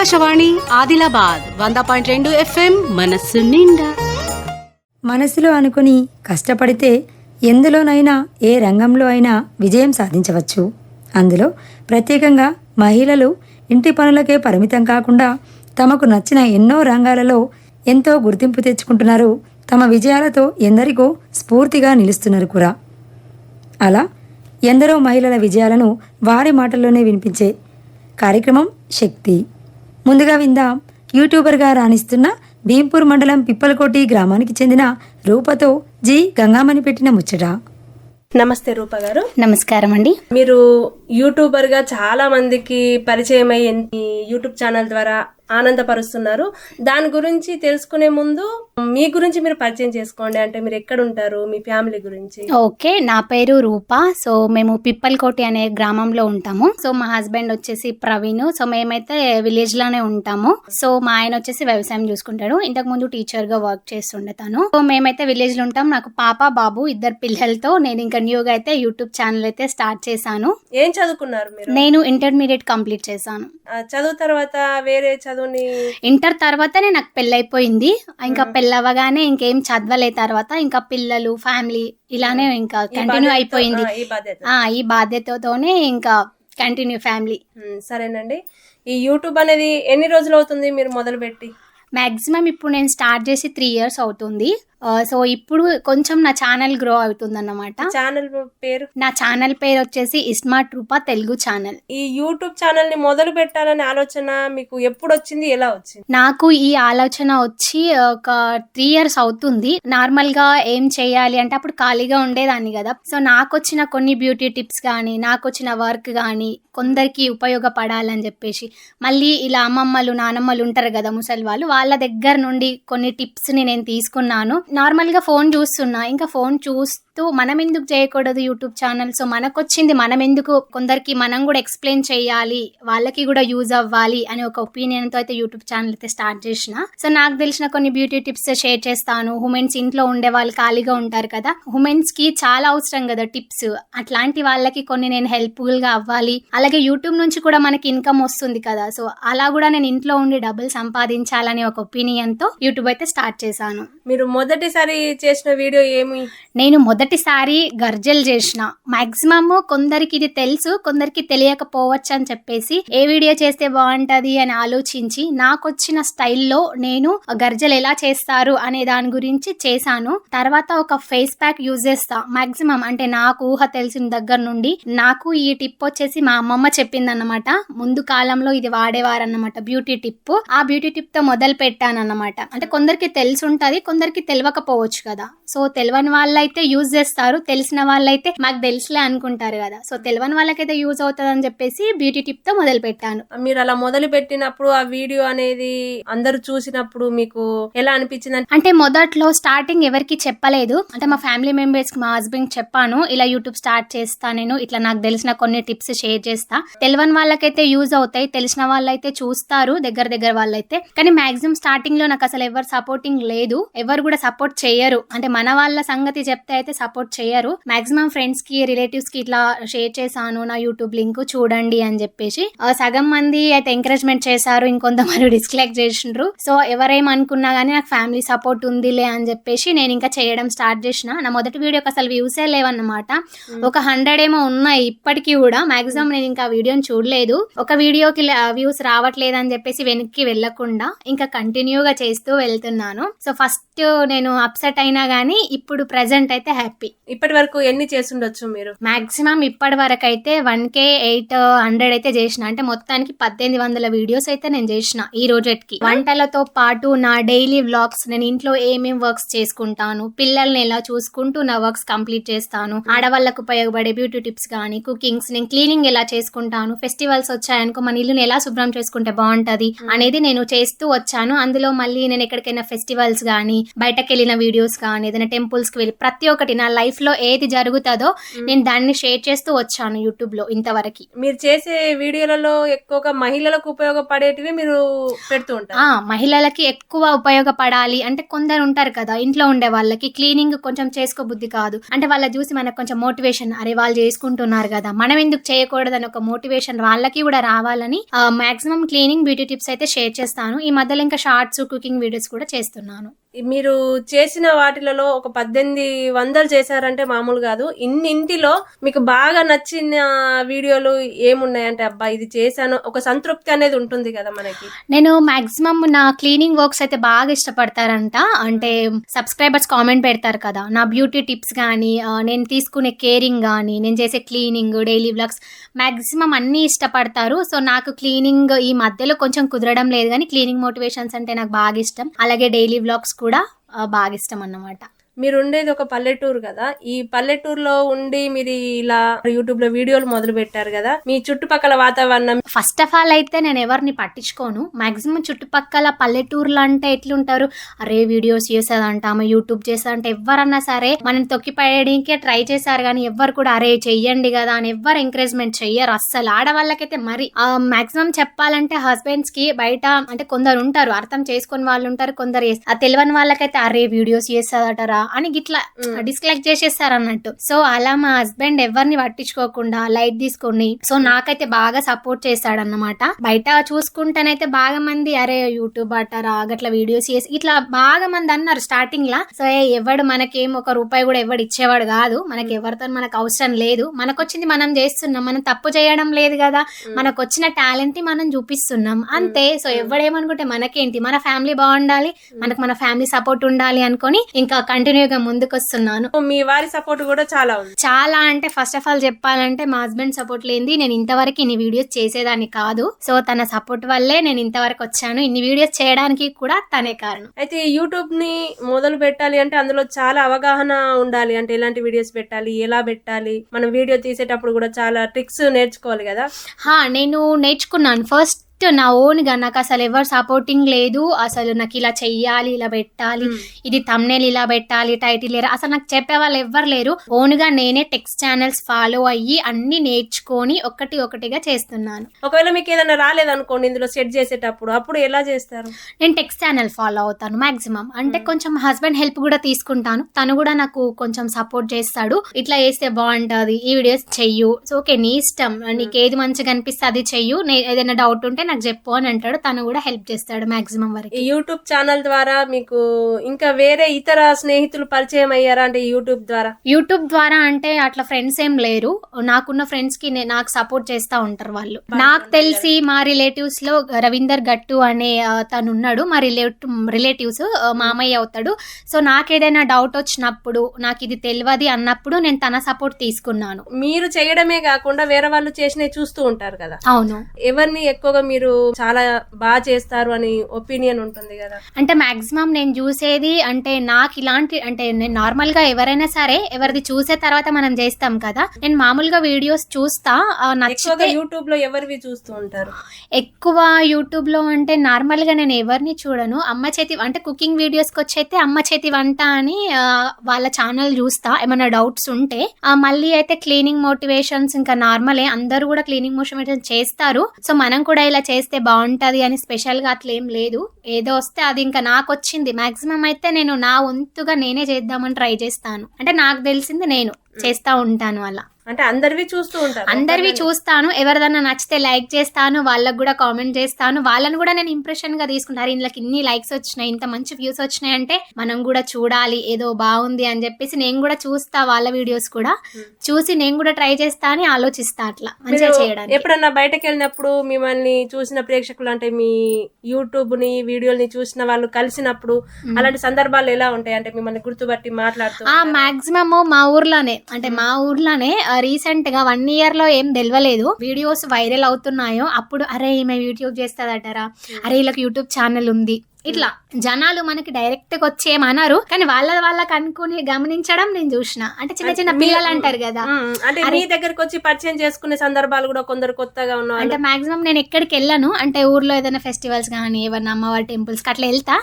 ఆకాశవాణి ఆదిలాబాద్ వంద పాయింట్ రెండు ఎఫ్ఎం మనస్సు నిండా. మనసులో అనుకుని కష్టపడితే ఎందులోనైనా ఏ రంగంలో అయినా విజయం సాధించవచ్చు. అందులో ప్రత్యేకంగా మహిళలు ఇంటి పనులకే పరిమితం కాకుండా తమకు నచ్చిన ఎన్నో రంగాలలో ఎంతో గుర్తింపు తెచ్చుకుంటున్నారు. తమ విజయాలతో ఎందరికో స్ఫూర్తిగా నిలుస్తున్నారు కూడా. అలా ఎందరో మహిళల విజయాలను వారి మాటల్లోనే వినిపించే కార్యక్రమం శక్తి. ముందుగా విందాం. యూట్యూబర్గా రాణిస్తున్న భీంపూర్ మండలం పిప్పలకోటి గ్రామానికి చెందిన రూపతో జి గంగామణి పెట్టిన ముచ్చట. నమస్తే రూప గారు నమస్కారం అండి మీరు యూట్యూబర్గా చాలా మందికి పరిచయం అయ్యి ఈ యూట్యూబ్ ఛానల్ ద్వారా ఆనందపరుస్తున్నారు. దాని గురించి తెలుసుకునే ముందు మీ గురించి మీరు పరిచయం చేసుకోండి. అంటే మీరు ఎక్కడ ఉంటారు మీ ఫ్యామిలీ గురించి. ఓకే నా పేరు రూప. సో మేము పిప్పల్కోటి అనే గ్రామంలో ఉంటాము. సో మా హస్బెండ్ వచ్చేసి ప్రవీణ్. సో మేమైతే విలేజ్లోనే ఉంటాము. సో మా ఆయన వచ్చేసి వ్యవసాయం చూసుకుంటాడు. ఇంతకు ముందు టీచర్గా వర్క్ చేస్తుండే తను. సో మేమైతే విలేజ్లో ఉంటాం. నాకు పాప బాబు ఇద్దరు పిల్లలతో నేను ఇంకా న్యూగా అయితే యూట్యూబ్ ఛానల్ అయితే స్టార్ట్ చేశాను. ఏం చదువుకున్నారు మీరు? నేను ఇంటర్మీడియట్ కంప్లీట్ చేశాను. చదువు తర్వాత వేరే చదువుని ఇంటర్ తర్వాతనే నాకు పెళ్ళైపోయింది. ఇంకా పెళ్ళవగానే ఇంకేం చదవలే తర్వాత. ఇంకా పిల్లలు ఫ్యామిలీ ఇలానే ఇంకా కంటిన్యూ అయిపోయింది. ఈ బాధ్యతతోనే ఇంకా కంటిన్యూ ఫ్యామిలీ సరేనండి. ఈ యూట్యూబ్ అనేది ఎన్ని రోజులు అవుతుంది మీరు మొదలు పెట్టి మాక్సిమం ఇప్పుడు నేను స్టార్ట్ చేసి త్రీ ఇయర్స్ అవుతుంది. సో ఇప్పుడు కొంచెం నా ఛానల్ గ్రో అవుతుంది అన్నమాట ఛానల్ పేరు? నా ఛానల్ పేరు వచ్చేసి ఇస్మార్ట్ రూపా తెలుగు ఛానల్. ఈ యూట్యూబ్ ఛానల్ని మొదలు పెట్టాలనే ఆలోచన మీకు ఎప్పుడు వచ్చింది ఎలా వచ్చింది? నాకు ఈ ఆలోచన వచ్చి ఒక త్రీ ఇయర్స్ అవుతుంది. నార్మల్గా ఏం చేయాలి అంటే అప్పుడు ఖాళీగా ఉండేదాన్ని కదా. సో నాకు వచ్చిన కొన్ని బ్యూటీ టిప్స్ కానీ నాకు వచ్చిన వర్క్ కానీ కొందరికి ఉపయోగపడాలని చెప్పేసి మళ్ళీ ఇలా అమ్మమ్మలు నానమ్మలు ఉంటారు కదా ముసలి వాళ్ళు వాళ్ళ దగ్గర నుండి కొన్ని టిప్స్ని నేను తీసుకున్నాను. నార్మల్గా ఫోన్ చూస్తున్నా. ఇంకా ఫోన్ చూస్తూ మనం ఎందుకు చేయకూడదు యూట్యూబ్ ఛానల్? సో మనకు వచ్చింది మనం ఎందుకు కొందరికి మనం కూడా ఎక్స్ప్లెయిన్ చేయాలి వాళ్ళకి కూడా యూజ్ అవ్వాలి అనే ఒక ఒపీనియన్తో అయితే యూట్యూబ్ ఛానల్ అయితే స్టార్ట్ చేసిన. సో నాకు తెలిసిన కొన్ని బ్యూటీ టిప్స్ షేర్ చేస్తాను. ఉమెన్స్ ఇంట్లో ఉండే వాళ్ళు ఖాళీగా ఉంటారు కదా. ఉమెన్స్కి చాలా అవసరం కదా టిప్స్. అట్లాంటి వాళ్ళకి కొన్ని నేను హెల్ప్ఫుల్గా అవ్వాలి. అలాగే యూట్యూబ్ నుంచి కూడా మనకి ఇన్కమ్ వస్తుంది కదా. సో అలా కూడా నేను ఇంట్లో ఉండి డబ్బులు సంపాదించాలనే ఒక ఒపీనియన్తో యూట్యూబ్ అయితే స్టార్ట్ చేశాను. మీరు మొదటిసారి చేసిన వీడియో ఏమి? నేను మొదటిసారి గర్జలు చేసిన. మాక్సిమం కొందరికి ఇది తెలుసు కొందరికి తెలియకపోవచ్చు అని చెప్పేసి ఏ వీడియో చేస్తే బాగుంటది అని ఆలోచించి నాకు వచ్చిన స్టైల్లో నేను గర్జలు ఎలా చేస్తారు అనే దాని గురించి చేశాను. తర్వాత ఒక ఫేస్ ప్యాక్ యూజ్ చేస్తా. మాక్సిమం అంటే నాకు ఊహ తెలిసిన దగ్గర నుండి నాకు ఈ టిప్ వచ్చేసి మా అమ్మమ్మ చెప్పిందన్నమాట. ముందు కాలంలో ఇది వాడేవారన్నమాట బ్యూటీ టిప్. ఆ బ్యూటీ టిప్తో మొదలు పెట్టాను అన్నమాట అంటే కొందరికి తెలిసి ఉంటది కొందరికి తెలియకపోవచ్చు కదా. సో తెలియని వాళ్ళైతే యూజ్ చేస్తారు. తెలిసిన వాళ్ళైతే మాకు తెలుసులే అనుకుంటారు కదా. సో తెలియని వాళ్ళకైతే యూజ్ అవుతుంది అని చెప్పేసి బ్యూటీ టిప్తో మొదలు పెట్టాను. మీరు అలా మొదలు పెట్టినప్పుడు ఆ వీడియో అనేది అందరూ చూసినప్పుడు మీకు ఎలా అనిపించింది అంటే మొదట్లో స్టార్టింగ్ ఎవరికి చెప్పలేదు. అంటే మా ఫ్యామిలీ మెంబర్స్కి మా హస్బెండ్ చెప్పాను. ఇలా యూట్యూబ్ స్టార్ట్ చేస్తా నేను. ఇట్లా నాకు తెలిసిన కొన్ని టిప్స్ షేర్ చేస్తా. తెలియని వాళ్ళకైతే యూజ్ అవుతాయి. తెలిసిన వాళ్ళైతే చూస్తారు. దగ్గర దగ్గర వాళ్ళైతే. కానీ మాక్సిమం స్టార్టింగ్లో నాకు అసలు ఎవరు సపోర్టింగ్ లేదు. ఎవరు కూడా సపోర్ట్ చేయరు. అంటే మన వాళ్ళ సంగతి చెప్తే అయితే సపోర్ట్ చేయరు. మాక్సిమం ఫ్రెండ్స్కి రిలేటివ్స్కి ఇట్లా షేర్ చేశాను నా యూట్యూబ్ లింక్ చూడండి అని చెప్పేసి సగం మంది అయితే ఎంకరేజ్మెంట్ చేశారు ఇంకొంతమంది డిస్లైక్ చేసిండ్రు. సో ఎవరేమనుకున్నా గానీ నాకు ఫ్యామిలీ సపోర్ట్ ఉందిలే అని చెప్పేసి నేను ఇంకా చేయడం స్టార్ట్ చేసిన. నా మొదటి వీడియోకి అసలు వ్యూసే లేవన్నమాట. ఒక హండ్రెడ్ ఏమో ఉన్నాయి ఇప్పటికీ కూడా. మాక్సిమం నేను ఇంకా వీడియోని చూడలేదు. ఒక వీడియోకి వ్యూస్ రావట్లేదు అని చెప్పేసి వెనక్కి వెళ్ళకుండా ఇంకా కంటిన్యూగా చేస్తూ వెళ్తున్నాను. సో ఫస్ట్ నేను అప్సెట్ అయినా గానీ ఇప్పుడు ప్రెసెంట్ అయితే హ్యాపీ ఇప్పటి వరకు ఎన్ని చేస్తుండొచ్చు మీరు? మాక్సిమం ఇప్పటి వరకు అయితే వన్ కే ఎయిట్ హండ్రెడ్ అయితే చేసిన. అంటే మొత్తానికి పద్దెనిమిది వందల వీడియోస్ అయితే నేను చేసిన ఈ రోజుకి. వంటలతో పాటు నా డైలీ వ్లాగ్స్ నేను ఇంట్లో ఏమేం వర్క్స్ చేసుకుంటాను పిల్లల్ని ఎలా చూసుకుంటూ నా వర్క్స్ కంప్లీట్ చేస్తాను ఆడవాళ్ళకు ఉపయోగపడే బ్యూటీ టిప్స్ కానీ కుకింగ్స్ నేను క్లీనింగ్ ఎలా చేసుకుంటాను ఫెస్టివల్స్ వచ్చాయనుకో మన ఇల్లుని ఎలా శుభ్రం చేసుకుంటే బాగుంటది అనేది నేను చేస్తూ వచ్చాను. అందులో మళ్ళీ నేను ఎక్కడికైనా ఫెస్టివల్స్ కానీ బయటకు వెళ్ళిన వీడియోస్ కానీ ఏదైనా టెంపుల్స్కి వెళ్ళి ప్రతి ఒక్కటి నా లైఫ్లో ఏది జరుగుతుందో నేను దాన్ని షేర్ చేస్తూ వచ్చాను యూట్యూబ్లో ఇంతవరకు. మీరు చేసే వీడియోలలో ఎక్కువగా మహిళలకు ఉపయోగపడేటివి మీరు పెడుతూ ఉంటారు. ఆ మహిళలకి ఎక్కువ ఉపయోగపడాలి అంటే కొందరు ఉంటారు కదా ఇంట్లో ఉండే వాళ్ళకి క్లీనింగ్ కొంచెం చేసుకోబుద్ధి కాదు. అంటే వాళ్ళ చూసి మనకు కొంచెం మోటివేషన్ అరే వాళ్ళు చేసుకుంటున్నారు కదా మనం ఎందుకు చేయకూడదని ఒక మోటివేషన్ వాళ్ళకి కూడా రావాలని మాక్సిమం క్లీనింగ్ బ్యూటీ టిప్స్ అయితే షేర్ చేస్తాను. ఈ మధ్యలో ఇంకా షార్ట్స్ కుకింగ్ వీడియోస్ కూడా చేస్తున్నాను. మీరు చేసిన వాటిలలో ఒక పద్దెనిమిది వందలు చేశారంటే మామూలు కాదు. ఇన్నింటిలో మీకు బాగా నచ్చిన వీడియోలు ఏమున్నాయంటే అబ్బా ఇది చేశాను. ఒక సంతృప్తి అనేది ఉంటుంది కదా మనకి. నేను మాక్సిమం నా క్లీనింగ్ వర్క్స్ అయితే బాగా ఇష్టపడతారంట. అంటే సబ్స్క్రైబర్స్ కామెంట్ పెడతారు కదా. నా బ్యూటీ టిప్స్ కానీ నేను తీసుకునే కేరింగ్ కానీ నేను చేసే క్లీనింగ్ డైలీ బ్లాగ్స్ మాక్సిమం అన్నీ ఇష్టపడతారు. సో నాకు క్లీనింగ్ ఈ మధ్యలో కొంచెం కుదరడం లేదు కానీ క్లీనింగ్ మోటివేషన్స్ అంటే నాకు బాగా ఇష్టం. అలాగే డైలీ బ్లాగ్స్ కూడా బాగా ఇష్టం అన్నమాట. మీరు ఉండేది ఒక పల్లెటూరు కదా. ఈ పల్లెటూరులో ఉండి మీరు ఇలా యూట్యూబ్లో వీడియోలు మొదలు పెట్టారు కదా. మీ చుట్టుపక్కల వాతావరణం? ఫస్ట్ ఆఫ్ ఆల్ అయితే నేను ఎవరిని పట్టించుకోను. మాక్సిమం చుట్టుపక్కల పల్లెటూరులో అంటే ఎట్లుంటారు? అరే వీడియోస్ చేసేదంట ఆమె యూట్యూబ్ చేసేదంట ఎవరన్నా సరే మనం తొక్కిపడడానికే ట్రై చేశారు కానీ ఎవ్వరు కూడా అరే చెయ్యండి కదా అని ఎవరు ఎంకరేజ్మెంట్ చెయ్యరు అస్సలు. ఆడవాళ్ళకైతే మరి మాక్సిమం చెప్పాలంటే హస్బెండ్స్కి బయట అంటే కొందరు ఉంటారు అర్థం చేసుకుని వాళ్ళు ఉంటారు కొందరు ఆ తెలియని వాళ్ళకైతే అరే వీడియోస్ చేసేదటరా అని గిట్లా డిస్లైక్ చేసేస్తారు అన్నట్టు సో అలా మా హస్బెండ్ ఎవరిని పట్టించుకోకుండా లైట్ తీసుకొని సో నాకైతే బాగా సపోర్ట్ చేశాడన్నమాట. బయట చూసుకుంటేనైతే బాగా మంది అరే యూట్యూబ్ అట్టారా గట్లా వీడియోస్ చేసి ఇట్లా బాగా మంది అన్నారు స్టార్టింగ్ లా. సో ఎవడు మనకేం ఒక రూపాయి కూడా ఎవడు ఇచ్చేవాడు కాదు. మనకి ఎవరితో మనకు అవసరం లేదు. మనకు వచ్చింది మనం చేస్తున్నాం. మనం తప్పు చేయడం లేదు కదా. మనకు వచ్చిన టాలెంట్ని మనం చూపిస్తున్నాం. అంతే. సో ఎవడేమనుకుంటే మనకేంటి? మన ఫ్యామిలీ బాగుండాలి. మనకు మన ఫ్యామిలీ సపోర్ట్ ఉండాలి అనుకొని ఇంకా కంటిన్యూగా ముందుకు వస్తున్నాను మీ వారి సపోర్ట్ కూడా చాలా ఉంది. చాలా అంటే ఫస్ట్ ఆఫ్ ఆల్ చెప్పాలంటే మా హస్బెండ్ సపోర్ట్ లేనిది నేను ఇంతవరకు ఇన్ని వీడియోస్ చేసేదాన్ని కాదు. సో తన సపోర్ట్ వల్లే నేను ఇంతవరకు వచ్చాను. ఇన్ని వీడియోస్ చేయడానికి కూడా తనే కారణం. అయితే యూట్యూబ్ని మొదలు పెట్టాలి అంటే అందులో చాలా అవగాహన ఉండాలి. అంటే ఎలాంటి వీడియోస్ పెట్టాలి ఎలా పెట్టాలి? మనం వీడియో తీసేటప్పుడు కూడా చాలా ట్రిక్స్ నేర్చుకోవాలి కదా? హా నేను నేర్చుకున్నాను. ఫస్ట్ నా ఓన్గా నాకు అసలు ఎవరు సపోర్టింగ్ లేదు. అసలు నాకు ఇలా చెయ్యాలి ఇలా పెట్టాలి. ఇది తమ్నేల్ ఇలా పెట్టాలి టైటిల్ ఇలా. అసలు నాకు చెప్పే వాళ్ళు ఎవ్వరు లేరు. ఓన్గా నేనే టెక్స్ట్ ఛానల్స్ ఫాలో అయ్యి అన్ని నేర్చుకొని ఒకటి ఒకటిగా చేస్తున్నాను. ఒకవేళ మీకు ఏదైనా రాలేదనుకోండి ఇందులో సెట్ చేసేటప్పుడు అప్పుడు ఎలా చేస్తారు? నేను టెక్స్ట్ ఛానల్ ఫాలో అవుతాను మాక్సిమం అంటే కొంచెం హస్బెండ్ హెల్ప్ కూడా తీసుకుంటాను. తను కూడా నాకు కొంచెం సపోర్ట్ చేస్తాడు. ఇట్లా చేస్తే బాగుంటది. ఈ వీడియోస్ చెయ్యు. సో ఓకే నీ ఇష్టం. నీకు ఏది మంచిగా అనిపిస్తే అది చెయ్యు. నే- ఏదైనా డౌట్ ఉంటే నాకు చెప్పు అని అంటాడు. తను కూడా హెల్ప్ చేస్తాడు మాక్సిమం వరకు. యూట్యూబ్ ఛానల్ ద్వారా మీకు ఇంకా వేరే ఇతర స్నేహితులు పరిచయం అయ్యారా అంటే యూట్యూబ్ ద్వారా? యూట్యూబ్ ద్వారా అంటే అట్లా ఫ్రెండ్స్ ఏం లేరు. నాకున్న ఫ్రెండ్స్కి నాకు సపోర్ట్ చేస్తా ఉంటారు వాళ్ళు. నాకు తెలిసి మా రిలేటివ్స్లో రవీందర్ గట్టు అనే తను ఉన్నాడు. మా రిలేటివ్ రిలేటివ్స్ మామయ్య అవుతాడు. సో నాకు ఏదైనా డౌట్ వచ్చినప్పుడు నాకు ఇది తెలియదు అన్నప్పుడు నేను తన సపోర్ట్ తీసుకున్నాను. మీరు చేయడమే కాకుండా వేరే వాళ్ళు చేసినవి చూస్తూ ఉంటారు కదా. అవును. ఎవరిని ఎక్కువగా మీరు చాలా బాగా చేస్తారు అని ఒపీనియన్ ఉంటుంది కదా. అంటే మాక్సిమం నేను చూసేది అంటే నాకు ఇలాంటి అంటే నేను నార్మల్గా ఎవరైనా సరే ఎవరిది చూసే తర్వాత మనం చేస్తాం కదా. నేను మామూలుగా వీడియోస్ చూస్తా నచ్చితే యూట్యూబ్లో ఎవరివి చూస్తూ ఉంటారు? ఎక్కువ యూట్యూబ్లో అంటే నార్మల్గా నేను ఎవరిని చూడను. అమ్మ చేతి అంటే కుకింగ్ వీడియోస్కి వచ్చైతే అమ్మ చేతి వంట అని వాళ్ళ ఛానల్ చూస్తా. ఏమైనా డౌట్స్ ఉంటే మళ్ళీ అయితే క్లీనింగ్ మోటివేషన్స్ ఇంకా నార్మలే అందరూ కూడా క్లీనింగ్ మోటివేషన్ చేస్తారు. సో మనం కూడా ఇలా చేస్తే బాగుంటుంది అని స్పెషల్గా అట్లా ఏం లేదు. ఏదో వస్తే అది ఇంకా నాకు వచ్చింది మ్యాక్సిమం అయితే నేను నా వంతుగా నేనే చేద్దామని ట్రై చేస్తాను. అంటే నాకు తెలిసింది నేను. చేస్తా ఉంటాను అలా. అంటే అందరివి చూస్తూ ఉంటారు. అందరివి చూస్తాను. ఎవరిదన్నా నచ్చితే లైక్ చేస్తాను. వాళ్ళకు కూడా కామెంట్ చేస్తాను. వాళ్ళని కూడా నేను ఇంప్రెషన్గా తీసుకుంటాను ఇందులోకి ఇన్ని లైక్స్ వచ్చినాయి ఇంత మంచి వ్యూస్ వచ్చినాయి అంటే మనం కూడా చూడాలి. ఏదో బాగుంది అని చెప్పేసి నేను కూడా చూస్తా వాళ్ళ వీడియోస్ కూడా. చూసి నేను కూడా ట్రై చేస్తా అని ఆలోచిస్తా అట్లా. మంచిగా చేయడానికి. ఎప్పుడన్నా బయటకు వెళ్ళినప్పుడు మిమ్మల్ని చూసిన ప్రేక్షకులు అంటే మీ యూట్యూబ్ని వీడియోని చూసిన వాళ్ళు కలిసినప్పుడు అలాంటి సందర్భాలు ఎలా ఉంటాయి? అంటే మిమ్మల్ని గుర్తుపట్టి మాట్లాడుతూ ఆ మాక్సిమమ్ మా ఊర్లోనే. అంటే మా ఊర్లోనే రీసెంట్గా వన్ ఇయర్లో ఏం తెలియలేదు వీడియోస్ వైరల్ అవుతున్నాయో అప్పుడు అరే ఈమె యూట్యూబ్ చేస్తుందటరా? అరే వీళ్ళకి యూట్యూబ్ ఛానల్ ఉంది. ఇట్లా జనాలు మనకి డైరెక్ట్గా వచ్చి ఏమన్నారు కానీ వాళ్ళ వాళ్ళకి అనుకుని గమనించడం నేను చూసిన. అంటే చిన్న చిన్న పిల్లలు అంటారు కదా. అంటే మీ దగ్గరకు వచ్చి పరిచయం చేసుకునే సందర్భాలు కూడా కొందరు కొత్తగా ఉన్న వాళ్ళు. అంటే మాక్సిమం నేను ఎక్కడికి వెళ్ళాను. అంటే ఊర్లో ఏదైనా ఫెస్టివల్స్ కానీ ఏమన్నా అమ్మవారి టెంపుల్స్ అట్లా వెళ్తా.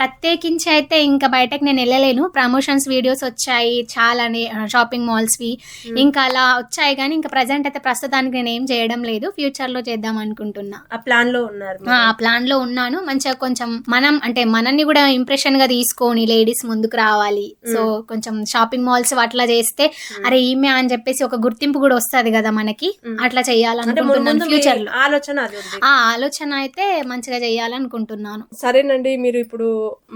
ప్రత్యేకించి అయితే ఇంకా బయటకు నేను వెళ్ళలేను. ప్రమోషన్స్ వీడియోస్ వచ్చాయి చాలానే షాపింగ్ మాల్స్ వి. ఇంకా అలా వచ్చాయి కానీ ఇంకా ప్రజెంట్ అయితే ప్రస్తుతానికి నేను ఏం చేయడం లేదు. ఫ్యూచర్లో చేద్దాం అనుకుంటున్నా. ఆ ప్లాన్లో ఉన్నారు ఆ ప్లాన్లో ఉన్నాను. మంచిగా కొంచెం మనం అంటే మనల్ని కూడా ఇంప్రెషన్గా తీసుకొని లేడీస్ ముందుకు రావాలి. సో కొంచెం షాపింగ్ మాల్స్ అట్లా చేస్తే అరే ఈమె అని చెప్పేసి ఒక గుర్తింపు కూడా వస్తది కదా మనకి. అట్లా చేయాలనుకుంటున్నాను ఫ్యూచర్లో. ఆలోచన ఆ ఆలోచన అయితే మంచిగా చేయాలనుకుంటున్నాను. సరేనండి మీరు ఇప్పుడు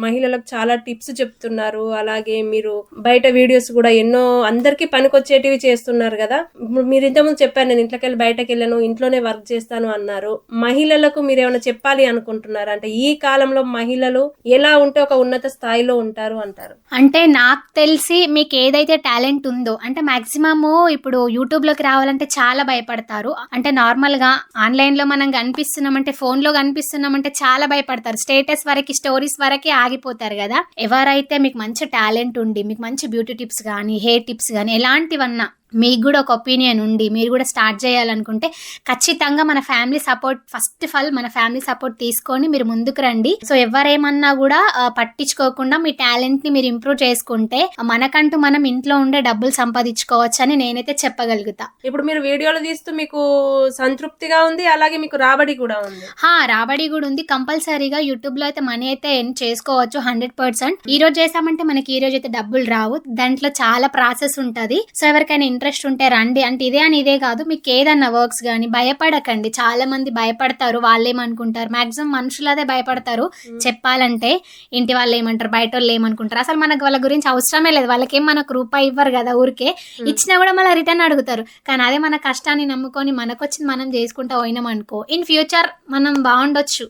మహిళలకు చాలా టిప్స్ చెప్తున్నారు. అలాగే మీరు బయట వీడియోస్ కూడా ఎన్నో అందరికి పనికొచ్చేటివి చేస్తున్నారు కదా. మీరు ఇంతకుముందు చెప్పారు నేను ఇంట్లోకి వెళ్ళి బయటకు వెళ్ళాను ఇంట్లోనే వర్క్ చేస్తాను అన్నారు. మహిళలకు మీరు ఏమైనా చెప్పాలి అనుకుంటున్నారు? అంటే ఈ కాలంలో మహిళలు ఎలా ఉంటే ఒక ఉన్నత స్థాయిలో ఉంటారు అంటారు? అంటే నాకు తెలిసి మీకు ఏదైతే టాలెంట్ ఉందో అంటే మాక్సిమము ఇప్పుడు యూట్యూబ్లోకి రావాలంటే చాలా భయపడతారు. అంటే నార్మల్గా ఆన్లైన్లో మనం కనిపిస్తున్నామంటే ఫోన్లో కనిపిస్తున్నామంటే చాలా భయపడతారు. స్టేటస్ వరకు స్టోరీస్ వరకే ఆగిపోతారు కదా. ఎవరైతే మీకు మంచి టాలెంట్ ఉండి మీకు మంచి బ్యూటీ టిప్స్ కానీ హెయిర్ టిప్స్ కానీ ఎలాంటివన్నా మీకు కూడా ఒక ఒపీనియన్ ఉండి మీరు కూడా స్టార్ట్ చేయాలనుకుంటే ఖచ్చితంగా మన family support first of all మన ఫ్యామిలీ సపోర్ట్ తీసుకొని మీరు ముందుకు రండి. సో ఎవరేమన్నా కూడా పట్టించుకోకుండా మీ టాలెంట్ని మీరు ఇంప్రూవ్ చేసుకుంటే మనకంటూ మనం ఇంట్లో ఉండే డబ్బులు సంపాదించుకోవచ్చు అని నేనైతే చెప్పగలుగుతా. ఇప్పుడు మీరు వీడియోలు తీస్తూ మీకు సంతృప్తిగా ఉంది అలాగే మీకు రాబడి కూడా ఉంది. హా రాబడి కూడా ఉంది. కంపల్సరీగా యూట్యూబ్లో అయితే మనీ అయితే చేసుకోవచ్చు హండ్రెడ్ పర్సెంట్. ఈ రోజు చేసామంటే మనకి ఈ రోజు అయితే డబ్బులు రావు. దాంట్లో చాలా ప్రాసెస్ ఉంటది. సో ఎవరికైనా ఇంట్రెస్ట్ ఉంటే రండి. అంటే ఇదే అని ఇదే కాదు మీకు ఏదన్నా వర్క్స్ కానీ భయపడకండి. చాలా మంది భయపడతారు వాళ్ళు ఏమనుకుంటారు మాక్సిమం మనుషులు అదే భయపడతారు చెప్పాలంటే ఇంటి వాళ్ళు ఏమంటారు బయట వాళ్ళు ఏమనుకుంటారు? అసలు మనకు వాళ్ళ గురించి అవసరమే లేదు. వాళ్ళకేం మనకు రూపాయి ఇవ్వరు కదా ఊరికే. ఇచ్చినా కూడా మళ్ళీ రిటర్న్ అడుగుతారు. కానీ అదే మన కష్టాన్ని నమ్ముకొని మనకు వచ్చింది మనం చేసుకుంటా పోయినాం అనుకో ఇన్ ఫ్యూచర్ మనం బాగుండొచ్చు.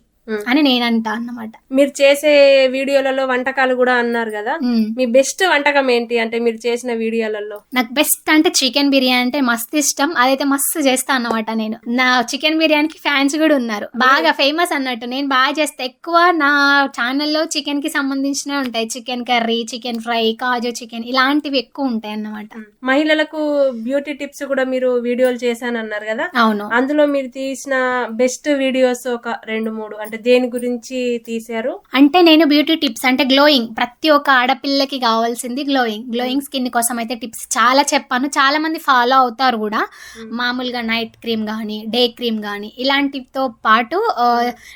అని నేను అంటా అన్నమాట. మీరు చేసే వీడియోలలో వంటకాలు కూడా అన్నారు కదా. మీ బెస్ట్ వంటకం ఏంటి అంటే మీరు చేసిన వీడియోలలో? నాకు బెస్ట్ అంటే చికెన్ బిర్యానీ అంటే మస్తు ఇష్టం. అదైతే మస్తు చేస్తా అన్నమాట నేను. నా చికెన్ బిర్యానీకి ఫ్యాన్స్ కూడా ఉన్నారు. బాగా ఫేమస్ అన్నట్టు. నేను బాగా చేస్తా. ఎక్కువ నా ఛానల్లో చికెన్కి సంబంధించినవి ఉంటాయి. Chicken curry chicken fry kaju chicken ఇలాంటివి ఎక్కువ ఉంటాయి అన్నమాట. మహిళలకు బ్యూటీ టిప్స్ కూడా మీరు వీడియోలు చేశానన్నారు కదా? అవును. అందులో మీరు తీసిన బెస్ట్ వీడియోస్ ఒక రెండు మూడు అంటే దేని గురించి తీశారు? అంటే నేను బ్యూటీ టిప్స్ అంటే గ్లోయింగ్. ప్రతి ఒక్క ఆడపిల్లకి కావాల్సింది గ్లోయింగ్. గ్లోయింగ్ స్కిన్ కోసం అయితే టిప్స్ చాలా చెప్పాను. చాలా మంది ఫాలో అవుతారు కూడా. మామూలుగా నైట్ క్రీమ్ కానీ డే క్రీమ్ కానీ ఇలాంటితో పాటు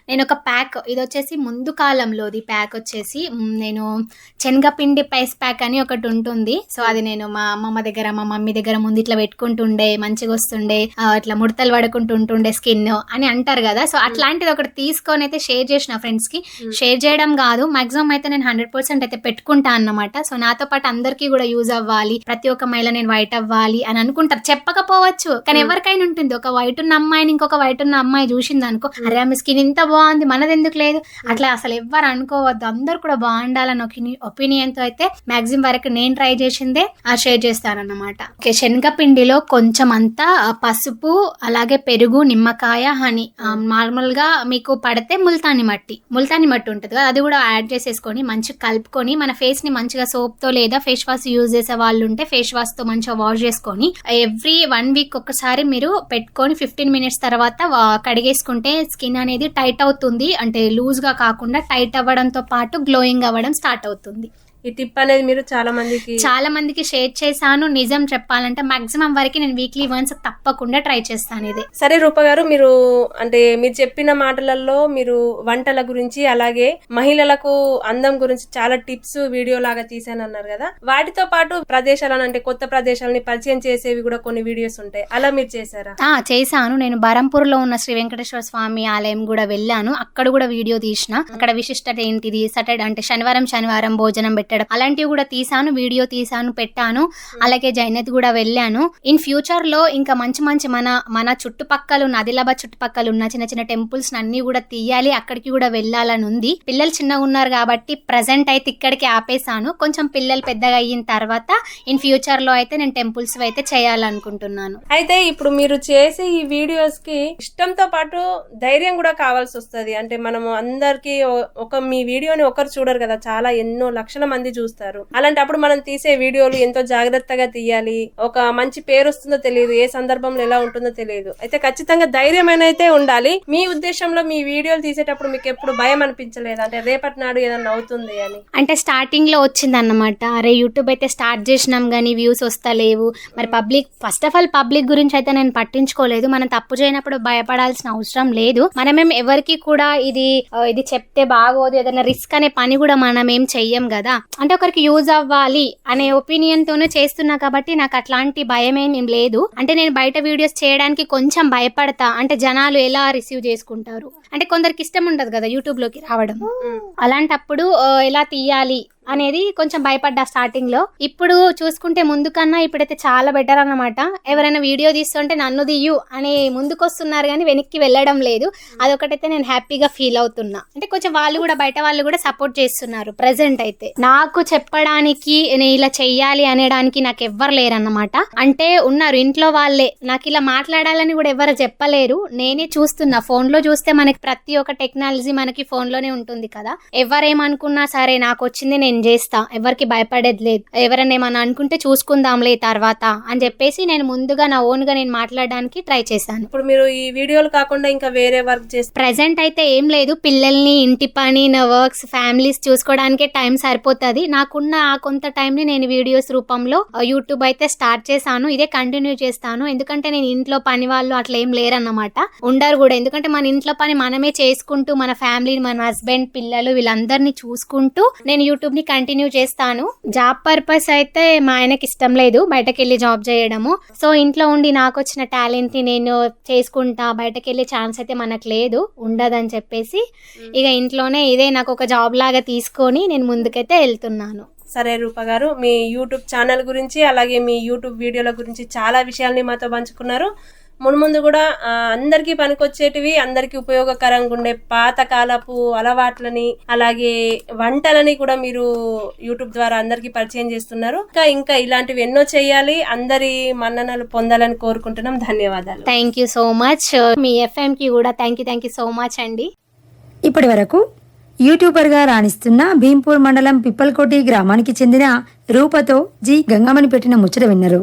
నేను ఒక ప్యాక్ ఇది వచ్చేసి ముందు కాలంలోది ప్యాక్ వచ్చేసి నేను శనగపిండి పైస్ ప్యాక్ అని ఒకటి ఉంటుంది. సో అది నేను మా అమ్మమ్మ దగ్గర మా మమ్మీ దగ్గర ముందు ఇట్లా పెట్టుకుంటుండే మంచిగా వస్తుండే ఇట్లా ముడతలు పడుకుంటూ ఉంటుండే స్కిన్ అని అంటారు కదా. సో అట్లాంటిది ఒకటి తీసుకొని అయితే షేర్ చేసిన ఫ్రెండ్స్కి షేర్ చేయడం కాదు మాక్సిమం అయితే నేను హండ్రెడ్ పర్సెంట్ అయితే పెట్టుకుంటా అన్నమాట. సో నాతో పాటు అందరికీ కూడా యూజ్ అవ్వాలి. ప్రతి ఒక్క మహిళ నేను వైట్ అవ్వాలి అని అనుకుంటారు చెప్పకపోవచ్చు కానీ ఎవరికైనా ఉంటుంది. ఒక వైట్ ఉన్న అమ్మాయిని ఇంకొక వైట్ ఉన్న అమ్మాయి చూసింది అనుకో అరే ఆమె స్కిన్ ఇంత బాగుంది మనది ఎందుకు లేదు? అట్లా అసలు ఎవ్వరు అనుకోవద్దు. అందరు కూడా బాగుండాలని ఒక ఒపీనియన్తో అయితే మాక్సిమం వరకు నేను ట్రై చేసిందే ఆ షేర్ చేస్తానన్నమాట. ఓకే శనగపిండిలో కొంచెం అంతా పసుపు అలాగే పెరుగు నిమ్మకాయ హనీ. నార్మల్గా మీకు పడితే ముల్తాని మట్టి. ముల్తాని మట్టి ఉంటుంది కదా అది కూడా యాడ్ చేసేసుకొని మంచిగా కలుపుకొని మన ఫేస్ని మంచిగా సోప్తో లేదా ఫేస్ వాష్ యూజ్ చేసే వాళ్ళు ఉంటే ఫేస్ వాష్తో మంచిగా వాష్ చేసుకొని ఎవ్రీ వన్ వీక్ ఒకసారి మీరు పెట్టుకొని ఫిఫ్టీన్ మినిట్స్ తర్వాత కడిగేసుకుంటే స్కిన్ అనేది టైట్ అవుతుంది. అంటే లూజ్గా కాకుండా టైట్ అవ్వడంతో పాటు గ్లోయింగ్ అవ్వడం స్టార్ట్ అవుతుంది. ఈ టిప్ అనేది మీరు చాలా మందికి చాలా మందికి షేర్ చేశాను. నిజం చెప్పాలంటే మాక్సిమం వరకు నేను వీక్లీ వన్స్ తప్పకుండా ట్రై చేస్తాను ఇది. సరే రూప గారు మీరు అంటే మీరు చెప్పిన మాటలలో మీరు వంటల గురించి అలాగే మహిళలకు అందం గురించి చాలా టిప్స్ వీడియో లాగా తీసానన్నారు కదా. వాటితో పాటు ప్రదేశాలను అంటే కొత్త ప్రదేశాలని పరిచయం చేసేవి కూడా కొన్ని వీడియోస్ ఉంటాయి. అలా మీరు చేశారా? చేశాను. నేను బరంపూర్లో ఉన్న శ్రీ వెంకటేశ్వర స్వామి ఆలయం కూడా వెళ్ళాను. అక్కడ కూడా వీడియో తీసిన. అక్కడ విశిష్టత ఏంటిది? సాటర్డే అంటే శనివారం శనివారం భోజనం పెట్టడం ఇక్కడ అలాంటివి కూడా తీసాను వీడియో తీసాను పెట్టాను. అలాగే జైనత్ కూడా వెళ్ళాను. ఇన్ ఫ్యూచర్లో ఇంకా మంచి మంచి మన మన చుట్టుపక్కల ఉన్న ఆదిలాబాద్ చుట్టుపక్కల ఉన్న చిన్న చిన్న టెంపుల్స్ అన్ని కూడా తీయాలి. అక్కడికి కూడా వెళ్ళాలని ఉంది. పిల్లలు చిన్నగా ఉన్నారు కాబట్టి ప్రజెంట్ అయితే ఇక్కడికి ఆపేసాను కొంచెం పిల్లలు పెద్దగా అయిన తర్వాత ఇన్ ఫ్యూచర్లో అయితే నేను టెంపుల్స్ అయితే చేయాలనుకుంటున్నాను. అయితే ఇప్పుడు మీరు చేసే ఈ వీడియోస్కి ఇష్టంతో పాటు ధైర్యం కూడా కావాల్సి వస్తుంది. అంటే మనము అందరికి ఒక మీ వీడియోని ఒకరు చూడరు కదా. చాలా ఎన్నో లక్షల మంది చూస్తారు. అలాంటప్పుడు మనం తీసే వీడియోలు ఎంతో జాగ్రత్తగా తీయాలి. ఒక మంచి పేరు వస్తుందో తెలియదు. ఏ సందర్భంలో ఎలా ఉంటుందో తెలియదు. అయితే ఖచ్చితంగా ధైర్యమైన అయితే ఉండాలి. మీ ఉద్దేశంలో మీ వీడియోలు తీసేటప్పుడు మీకు ఎప్పుడు భయం అనిపించలేదు. అంటే రేపటి నాడు ఏదన్నా అవుతుంది అని. అంటే స్టార్టింగ్లో వచ్చిందన్నమాట. అరే యూట్యూబ్ అయితే స్టార్ట్ చేసినాం కానీ వ్యూస్ వస్తలేవు. మరి public first of all public గురించి అయితే నేను పట్టించుకోలేదు. మనం తప్పు చేయనప్పుడు భయపడాల్సిన అవసరం లేదు. మనమేం ఎవరికి కూడా ఇది ఇది చెప్తే బాగోదు. ఏదైనా రిస్క్ అనే పని కూడా మనం ఏం చెయ్యం కదా. అంటే ఒకరికి యూజ్ అవ్వాలి అనే ఒపీనియన్ తోనే చేస్తున్నా కాబట్టి నాకు అట్లాంటి భయం ఏం లేదు. అంటే నేను బయట వీడియోస్ చేయడానికి కొంచెం భయపడతా. అంటే జనాలు ఎలా రిసీవ్ చేసుకుంటారు? అంటే కొందరికి ఇష్టం ఉండదు కదా యూట్యూబ్లోకి రావడం. అలాంటప్పుడు ఎలా తీయాలి? అనేది కొంచెం భయపడ్డా స్టార్టింగ్లో. ఇప్పుడు చూసుకుంటే ముందు కన్నా ఇప్పుడైతే చాలా బెటర్ అన్నమాట. ఎవరైనా వీడియో తీస్తుంటే నన్ను దియు అని ముందుకొస్తున్నారు కానీ వెనక్కి వెళ్ళడం లేదు. అదొకటైతే నేను హ్యాపీగా ఫీల్ అవుతున్నా. అంటే కొంచెం వాళ్ళు కూడా బయట వాళ్ళు కూడా సపోర్ట్ చేస్తున్నారు ప్రెసెంట్ అయితే. నాకు చెప్పడానికి నేను ఇలా చెయ్యాలి అనేడానికి నాకు ఎవ్వరు లేరన్నమాట. అంటే ఉన్నారు ఇంట్లో వాళ్ళే. నాకు ఇలా మాట్లాడాలని కూడా ఎవరు చెప్పలేరు. నేనే చూస్తున్నా. ఫోన్లో చూస్తే మనకి ప్రతి ఒక్క టెక్నాలజీ మనకి ఫోన్లోనే ఉంటుంది కదా. ఎవరేమనుకున్నా సరే నాకు వచ్చింది నేను చేస్తా ఎవరికి భయపడేది లేదు. ఎవరైనా ఏమన్నా అనుకుంటే చూసుకుందాంలే తర్వాత అని చెప్పేసి నేను ముందుగా నా ఓన్గా నేను మాట్లాడడానికి ట్రై చేశాను. ఇప్పుడు మీరు ఈ వీడియోలు కాకుండా ఇంకా వేరే వర్క్ చేస్తే ప్రజెంట్ అయితే ఏం లేదు. పిల్లల్ని ఇంటి పని నా వర్క్స్ ఫ్యామిలీస్ చూసుకోవడానికే టైం సరిపోతుంది. నాకున్న ఆ కొంత టైంని నేను వీడియోస్ రూపంలో యూట్యూబ్ అయితే స్టార్ట్ చేశాను. ఇదే కంటిన్యూ చేస్తాను. ఎందుకంటే నేను ఇంట్లో పని వాళ్ళు అట్లా ఏం లేరన్నమాట. ఉండరు కూడా. ఎందుకంటే మన ఇంట్లో పని మనమే చేసుకుంటూ మన ఫ్యామిలీ మన హస్బెండ్ పిల్లలు వీళ్ళందరినీ చూసుకుంటూ నేను యూట్యూబ్ని కంటిన్యూ చేస్తాను. జాబ్ పర్పస్ అయితే మా ఆయనకి ఇష్టం లేదు బయటకు వెళ్ళి జాబ్ చేయడము. సో ఇంట్లో ఉండి నాకు వచ్చిన టాలెంట్ని నేను చేసుకుంటా బయటకు వెళ్ళే ఛాన్స్ అయితే మనకు లేదు ఉండదని చెప్పేసి ఇక ఇంట్లోనే ఇదే నాకు ఒక జాబ్ లాగా తీసుకొని నేను ముందుకైతే వెళ్తున్నాను. సరే రూప గారు మీ యూట్యూబ్ ఛానల్ గురించి అలాగే మీ యూట్యూబ్ వీడియోల గురించి చాలా విషయాల్ని మాతో పంచుకున్నారు. మున్ముందు కూడా అందరికీ పనికొచ్చేటివి అందరికీ ఉపయోగకరంగా ఉండే పాతకాలపు అలవాట్లని అలాగే వంటలని కూడా మీరు యూట్యూబ్ ద్వారా అందరికీ పరిచయం చేస్తున్నారు. ఇంకా ఇంకా ఇలాంటివి ఎన్నో చేయాలి అందరి మన్ననలు పొందాలని కోరుకుంటున్నాం. ధన్యవాదాలు. థ్యాంక్ యూ సో మచ్ మీ ఎఫ్ఎం కి కూడా thank you thank you so much అండి. ఇప్పటి వరకు యూట్యూబర్గా రాణిస్తున్న భీంపూర్ మండలం పిప్పల్కోటి గ్రామానికి చెందిన రూపతో జి గంగమ్మని పెట్టిన ముచ్చట విన్నరు.